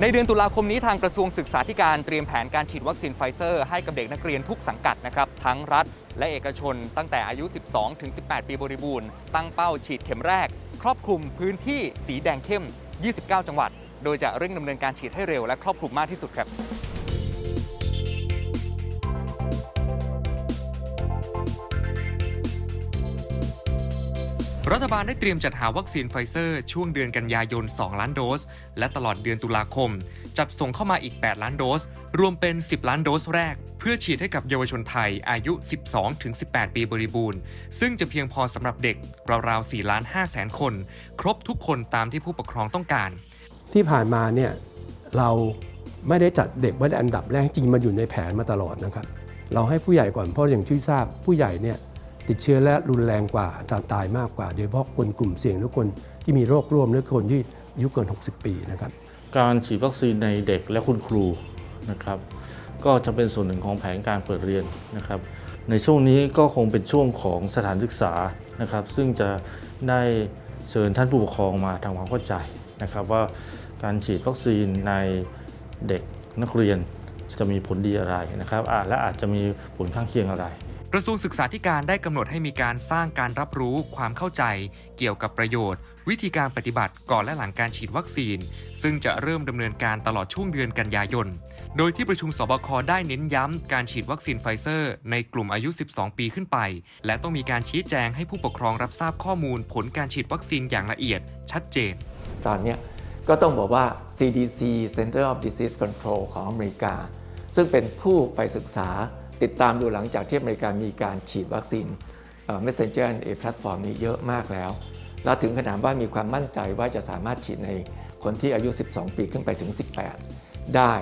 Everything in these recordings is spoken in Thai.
ในเดือนตุลาคมนี้ทางกระทรวงศึกษาธิการเตรียมแผนการฉีดวัคซีนไฟเซอร์ให้กับเด็กนักเรียนทุกสังกัดนะครับทั้งรัฐ และเอกชน ตั้งแต่อายุ 12 ถึง 18 ปีบริบูรณ์ ตั้งเป้าฉีดเข็มแรก ครอบคลุมพื้นที่สีแดงเข้ม 29 จังหวัด โดยจะเร่งดำเนินการฉีดให้เร็วและครอบคลุมมากที่สุดครับ รัฐบาลได้เตรียมจัดหาวัคซีนไฟเซอร์ ช่วงเดือนกันยายน 2 ล้านโดส และตลอดเดือนตุลาคม จัดส่งเข้ามาอีก 8 ล้านโดส รวมเป็น 10 ล้านโดสแรก เพื่อฉีดให้กับเยาวชนไทยอายุ 12-18 ปีบริบูรณ์ ซึ่งจะเพียงพอสำหรับเด็กราวๆ4ล้าน5แสนคน ครบทุกคนตามที่ผู้ปกครองต้องการ ที่ผ่านมาเนี่ยเราไม่ได้จัดเด็กไว้ในอันดับแรกจริงมันอยู่ในแผนมาตลอดนะครับเราให้ผู้ใหญ่ก่อนเพราะอย่างที่ทราบผู้ใหญ่เนี่ย ติดเชื้อและรุนแรงกว่าอัตราตายมากกว่า โดยเฉพาะคนกลุ่มเสี่ยงหรือคนที่มีโรคร่วมหรือคนที่อายุเกิน 60 ปีนะครับ การฉีดวัคซีนในเด็กและคุณครูนะครับ ก็จะเป็นส่วนหนึ่งของแผนการเปิดเรียนนะครับ ในช่วงนี้ก็คงเป็นช่วงของสถานศึกษานะครับ ซึ่งจะได้เชิญท่านผู้ปกครองมาทำความเข้าใจนะครับว่าการฉีดวัคซีนในเด็กนักเรียนจะมีผลดีอะไรนะครับและอาจจะมีผลข้างเคียงอะไร ระทรวงศึกษาธิการได้กำหนดให้มีการสร้างการรับรู้ความเข้าใจ เกี่ยวกับประโยชน์ วิธีการปฏิบัติก่อนและหลังการฉีดวัคซีน ซึ่งจะเริ่มดำเนินการตลอดช่วงเดือนกันยายน โดยที่ประชุมสบคได้เน้นย้ำการฉีดวัคซีนไฟเซอร์ ในกลุ่มอายุ 12 ปีขึ้นไป และต้องมีการชี้แจงให้ผู้ปกครองรับทราบข้อมูล ผลการฉีดวัคซีนอย่างละเอียด ชัดเจน ตอนนี้ก็ต้องบอกว่า CDC Center of Disease Control ของอเมริกา ซึ่งเป็นผู้ไปศึกษา ติดตามดูหลังจากที่อเมริกามีการฉีดวัคซีน Messenger RNA แพลตฟอร์มนี้เยอะมากแล้ว แล้วถึงขนาดว่ามีความมั่นใจว่าจะสามารถฉีดในคนที่อายุ 12 ปีขึ้นไปถึง 18 ได้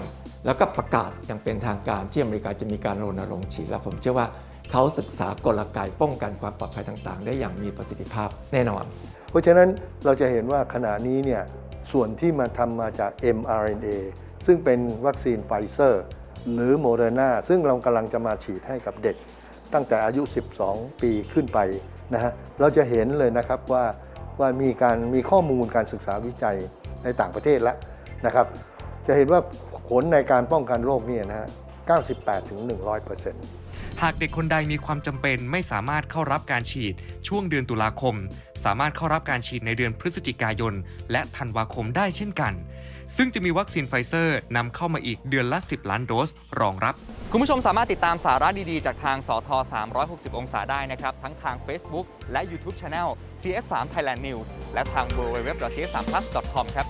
แล้วก็ประกาศอย่างเป็นทางการที่อเมริกาจะมีการรณรงค์ฉีดแล้วผมเชื่อว่าเขาศึกษากลไกป้องกันความปลอดภัยต่างๆ ได้อย่างมีประสิทธิภาพแน่นอน เพราะฉะนั้นเราจะเห็นว่าขณะนี้เนี่ยส่วนที่มาทำมาจาก mRNA ซึ่งเป็นวัคซีนไฟเซอร์ หรือโมเดอร์นาซึ่งเรากำลังจะมาฉีดให้กับเด็ก ตั้งแต่อายุ 12 ปีขึ้นไปนะฮะเราจะเห็นเลยนะครับว่าว่ามีการมีข้อมูลการศึกษาวิจัยในต่างประเทศแล้วนะครับ จะเห็นว่าผลในการป้องกันโรคเนี่ยนะฮะ 98ถึง100%หากเด็กคนใดมีความจำเป็นไม่สามารถเข้ารับการฉีดช่วงเดือนตุลาคม สามารถเข้ารับการฉีดในเดือนพฤศจิกายน และธันวาคมได้เช่นกัน ซึ่งจะมีวัคซีนไฟเซอร์นำเข้ามาอีกเดือนละ 10 ล้านโดสรองรับคุณผู้ชมสามารถติดตามสาระดีๆ จากทางสท360 องศาได้นะครับ ทั้งทาง Facebook และ YouTube Channel CS3 Thailand News และทาง www.cs3plus.com ครับ